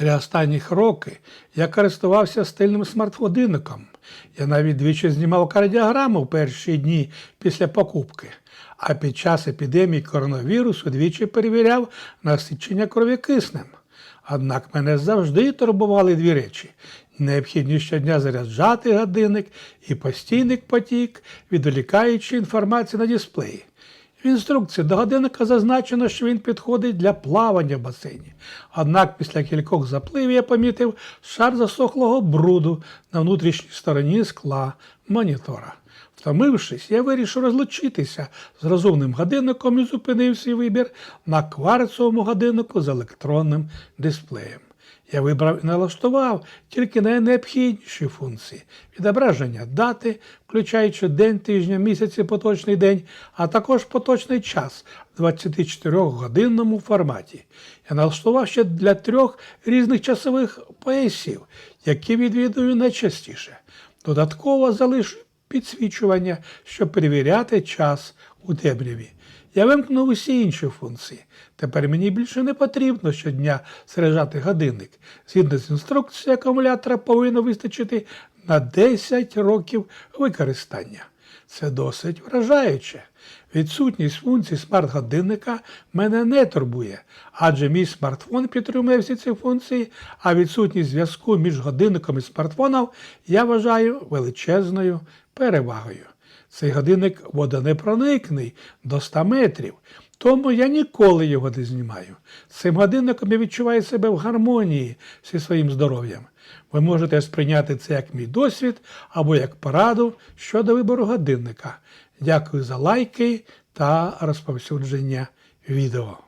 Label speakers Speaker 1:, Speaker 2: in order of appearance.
Speaker 1: Три останніх роки я користувався стильним смарт-годинником. Я навіть двічі знімав кардіограму в перші дні після покупки, а під час епідемії коронавірусу двічі перевіряв насичення крові киснем. Однак мене завжди турбували дві речі: необхідність щодня заряджати годинник і постійний потік, відволікаючи інформацію на дисплеї. В інструкції до годинника зазначено, що він підходить для плавання в басейні. Однак після кількох запливів я помітив шар засохлого бруду на внутрішній стороні скла монітора. Втомившись, я вирішив розлучитися з розумним годинником і зупинив свій вибір на кварцовому годиннику з електронним дисплеєм. Я вибрав і налаштував тільки найнеобхідніші функції відображення дати, включаючи день тижня, місяць і поточний день, а також поточний час в 24-годинному форматі. Я налаштував ще для трьох різних часових поясів, які відвідую найчастіше. Додатково залишу підсвічування, щоб перевіряти час у темряві. Я вимкнув усі інші функції. Тепер мені більше не потрібно щодня заряджати годинник. Згідно з інструкцією акумулятора повинно вистачити на 10 років використання. Це досить вражаюче. Відсутність функцій смарт-годинника мене не турбує, адже мій смартфон підтримує всі ці функції, а відсутність зв'язку між годинником і смартфоном я вважаю величезною перевагою. Цей годинник водонепроникний до 100 метрів, тому я ніколи його не знімаю. Цим годинником я відчуваю себе в гармонії зі своїм здоров'ям. Ви можете сприйняти це як мій досвід або як пораду щодо вибору годинника. Дякую за лайки та розповсюдження відео.